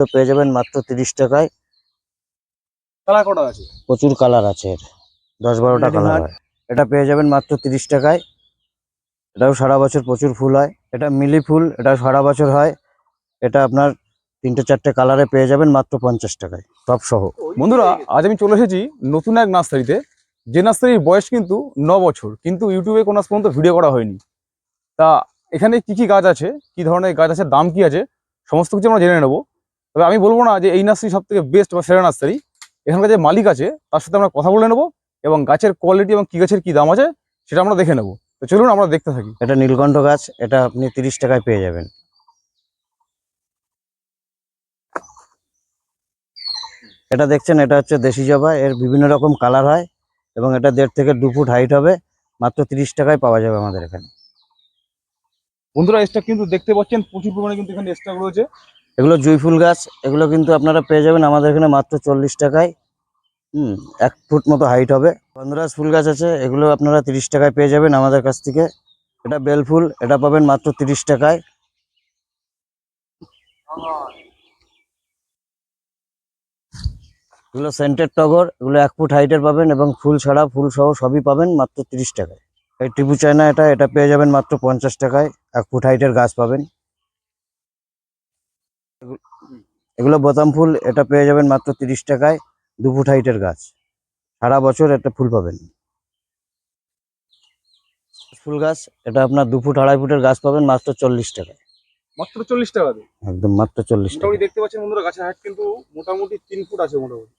তো পেয়ে যাবেন মাত্র তিরিশ টাকায়। কালার কটা আছে? প্রচুর কালার আছে এর। দশ বারোটা কালার হয়। এটা পেয়ে যাবেন মাত্র তিরিশ টাকায়। এটাও সারা বছর প্রচুর ফুল হয়। এটা মিলি ফুল এটা সারা বছর হয়। এটা আপনার তিনটে চারটে কালারে পেয়ে যাবেন মাত্র পঞ্চাশ টাকায় সব সহ। বন্ধুরা আজ আমি চলে এসেছি নতুন এক নার্সারিতে। যে নার্সারির বয়স কিন্তু ন বছর কিন্তু ইউটিউবে কোনো পর্যন্ত ভিডিও করা হয়নি। তা এখানে কি কি গাছ আছে কি ধরনের গাছ আছে দাম কি আছে সমস্ত কিছু আমরা জেনে নেব। তবে আমি বলব না যে এই নার্সারি সব থেকে বেস্ট বা সেরা নার্সারি। এখানকার যে মালিক আছে তার সাথে আমরা কথা বলে নেব এবং গাছের কোয়ালিটি এবং কি গাছের কি দাম আছে সেটা আমরা দেখে নেব। তো চলুন আমরা দেখতে থাকি। এটা নীলকণ্ঠ গাছ এটা আপনি তিরিশ টাকায় পেয়ে যাবেন। এটা দেখছেন এটা হচ্ছে দেশি জবা এর বিভিন্ন রকম কালার হয় এবং এটা দেড় থেকে দু ফুট হাইট হবে মাত্র তিরিশ টাকায় পাওয়া যাবে আমাদের এখানে। বন্ধুরা স্টক কিন্তু দেখতে পাচ্ছেন প্রচুর পরিমাণে কিন্তু এখানে স্টক রয়েছে। এগুলো জুই ফুল গাছ, এগুলো কিন্তু আপনারা পেয়ে যাবেন আমাদের এখানে মাত্র চল্লিশ টাকায়। হুম, এক ফুট মতো হাইট হবে। গন্ধরাজ ফুল গাছ আছে, এগুলো আপনারা তিরিশ টাকায় পেয়ে যাবেন আমাদের কাছ থেকে। এটা বেল ফুল, এটা পাবেন মাত্র তিরিশ টাকায়। এগুলো সেন্টেড টগর, এগুলো এক ফুট হাইটের পাবেন এবং ফুল ছাড়া ফুল সহ সবই পাবেন মাত্র তিরিশ টাকায়। এই টিপু চায়না এটা এটা পেয়ে যাবেন মাত্র পঞ্চাশ টাকায়। এক ফুট হাইটের গাছ পাবেন। এগুলো বোতাম ফুল এটা পেয়ে যাবেন মাত্র তিরিশ টাকায় দু ফুট হাইটের গাছ। সারা বছর একটা ফুল পাবেন। ফুল গাছ এটা আপনার দু ফুট আড়াই ফুটের গাছ পাবেন মাত্র চল্লিশ টাকায়। মাত্র চল্লিশ টাকা একদম মাত্র চল্লিশ টাকা। দেখতে পাচ্ছেন বন্ধুরা গাছের হাইট কিন্তু মোটামুটি তিন ফুট আছে মোটামুটি।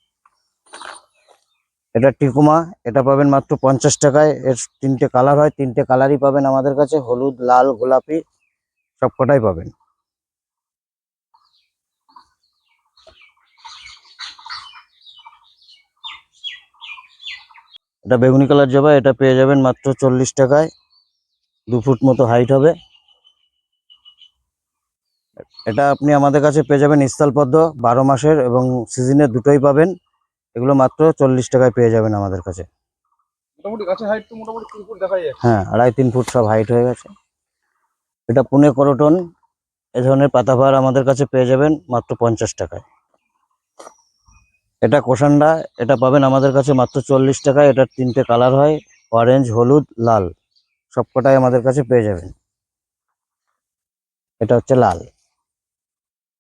এটা টিকুমা এটা পাবেন মাত্র পঞ্চাশ টাকায়। এর তিনটে কালার হয় তিনটে কালারই পাবেন আমাদের কাছে। হলুদ লাল গোলাপি সব কটাই পাবেন। এটা বেগুনি কালার জবা এটা পেয়ে যাবেন মাত্র চল্লিশ টাকায়। দু ফুট মতো হাইট হবে। এটা আপনি আমাদের কাছে পেয়ে যাবেন স্থলপদ্ম বারো মাসের এবং সিজনে দুটোই পাবেন। এগুলো মাত্র চল্লিশ টাকায় পেয়ে যাবেন আমাদের কাছে। হ্যাঁ আড়াই তিন ফুট সব হাইট হয়ে গেছে। এটা পুনে করটন এ ধরনের পাতাভার আমাদের কাছে পেয়ে যাবেন মাত্র পঞ্চাশ টাকায়। এটা কোষান্ডা এটা পাবেন আমাদের কাছে মাত্র চল্লিশ টাকায় এটার তিনটে কালার হয় অরেঞ্জ হলুদ লাল। সব কটাই আমাদের কাছে পেয়ে যাবেন। এটা হচ্ছে লাল।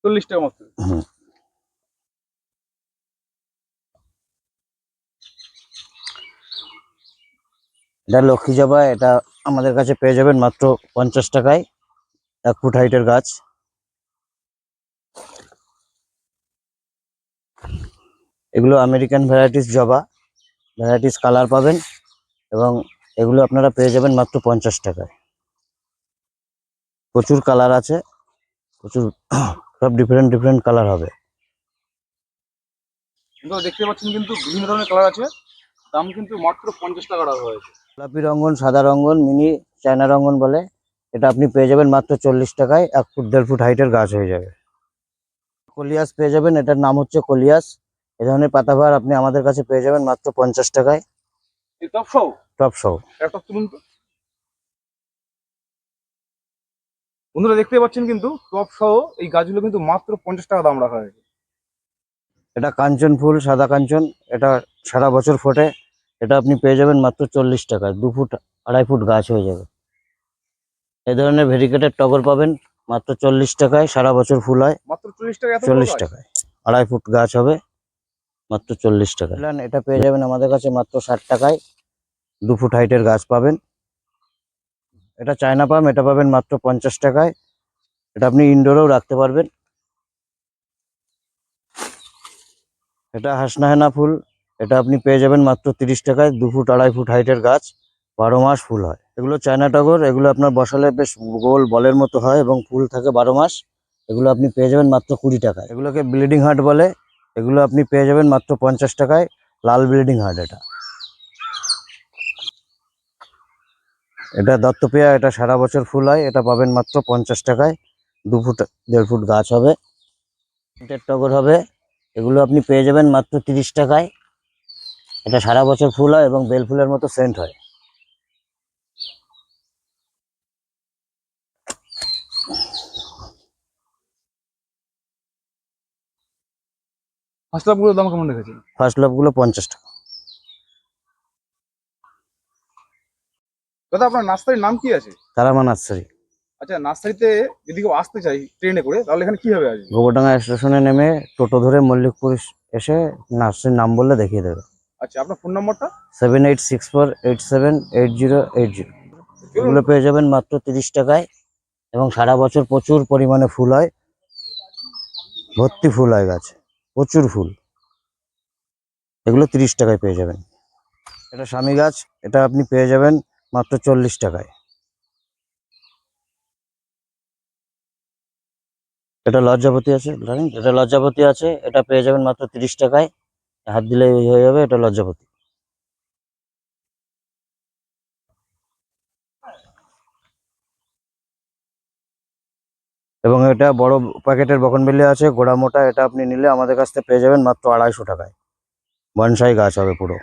চল্লিশ টাকা মাত্র। হুম। এটা লক্ষ্মী জবা এটা আমাদের কাছে পেয়ে যাবেন মাত্র পঞ্চাশ টাকায় এক ফুট হাইটের গাছ। এগুলো আমেরিকান ভ্যারাইটিস জবা ভ্যারাইটিস কালার পাবেন এবং এগুলো আপনারা পেয়ে যাবেন মাত্র পঞ্চাশ টাকায়। প্রচুর কালার আছে প্রচুর সব ডিফারেন্ট ডিফারেন্ট কালার হবে। দেখতে পাচ্ছেন কিন্তু বিভিন্ন ধরনের কালার আছে দাম কিন্তু মাত্র পঞ্চাশ টাকা রাখা হয়েছে। গোলাপি রঙ্গন সাদা রঙ্গন মিনি চায়না রঙ্গন বলে এটা আপনি পেয়ে যাবেন মাত্র চল্লিশ টাকায় এক ফুট দেড় ফুট হাইটের গাছ হয়ে যাবে। কলিয়াস পেয়ে যাবেন এটার নাম হচ্ছে কলিয়াস। এ ধরনের পাতাভার আপনি আমাদের কাছে পেয়ে যাবেন মাত্র পঞ্চাশ টাকায়। টপ টপ বন্ধুরা দেখতে পাচ্ছেন কিন্তু টপ সহ এই গাছগুলো কিন্তু মাত্র পঞ্চাশ টাকা দাম রাখা হয়েছে। এটা কাঞ্চন ফুল সাদা কাঞ্চন এটা সারা বছর ফোটে। এটা আপনি পেয়ে যাবেন মাত্র চল্লিশ টাকায়। দু ফুট আড়াই ফুট গাছ হয়ে যাবে। এই ধরনের ভেরিকেটেড টগর পাবেন মাত্র চল্লিশ টাকায় সারা বছর ফুল হয়। মাত্র চল্লিশ টাকা চল্লিশ টাকায়। আড়াই ফুট গাছ হবে। মাত্র চল্লিশ টাকা এটা পেয়ে যাবেন আমাদের কাছে মাত্র ষাট টাকায়। দু ফুট হাইটের গাছ পাবেন। এটা চায়না পাম, এটা পাবেন মাত্র পঞ্চাশ টাকায়। এটা আপনি ইনডোরেও রাখতে পারবেন। এটা হাসনাহেনা ফুল, এটা আপনি পেয়ে যাবেন মাত্র তিরিশ টাকায়। দু ফুট আড়াই ফুট হাইটের গাছ, বারো মাস ফুল হয়। এগুলো চায়না টগর, এগুলো আপনার বসালে বেশ গোল বলের মতো হয় এবং ফুল থাকে বারো মাস। এগুলো আপনি পেয়ে যাবেন মাত্র কুড়ি টাকায়। এগুলোকে ব্লিডিং হার্ট বলে। এগুলো আপনি পেয়ে যাবেন মাত্র পঞ্চাশ টাকায় লাল ব্লিডিং হার্ট এটা। এটা দত্তপেয়া এটা সারা বছর ফুল হয়, এটা পাবেন মাত্র পঞ্চাশ টাকায়। দু ফুট, দেড় ফুট গাছ হবে এটার টগর হবে, এগুলো আপনি পেয়ে যাবেন মাত্র তিরিশ টাকায়। এটা সারা বছর ফুল হয় এবং বেল ফুলের মতো সেন্ট হয়। ফার্স্ট লাভগুলোর দাম কেমন রেখেছেন? ফার্স্ট লাভগুলো পঞ্চাশ টাকা। দাদা আপনার নার্সারির নাম কি আছে? তারামা নার্সারি। আচ্ছা নার্সারিতে যদি কেউ আসতে চাই ট্রেনে করে তাহলে এখানে কীভাবে আসবে গোবরডাঙ্গা স্টেশনে নেমে টোটো ধরে মল্লিকপুর এসে নার্সারির নাম বললে দেখিয়ে দেবে। আচ্ছা আপনার ফোন নম্বরটা seven eight six four eight seven eight zero eight zero এগুলো পেয়ে যাবেন মাত্র তিরিশ টাকায় এবং সারা বছর প্রচুর পরিমাণে ফুল হয়। ভর্তি ফুল হয় গাছে। প্রচুর ফুল। এগুলো তিরিশ টাকায় পেয়ে যাবেন। এটা স্বামী গাছ, এটা আপনি পেয়ে যাবেন মাত্র চল্লিশ টাকায়। এটা লজ্জাপতি আছে এটা লজ্জাপতি আছে, এটা পেয়ে যাবেন মাত্র তিরিশ টাকায়। হাত দিলে হয়ে যাবে, এটা লজ্জাপতি এবং এটা বড় প্যাকেটের বকনবেলি আছে, গোড়া মোটা, এটা আপনি নিলে আমাদের কাছ থেকে পেয়ে যাবেন মাত্র আড়াইশো টাকায়। বনসাই গাছ হবে পুরো।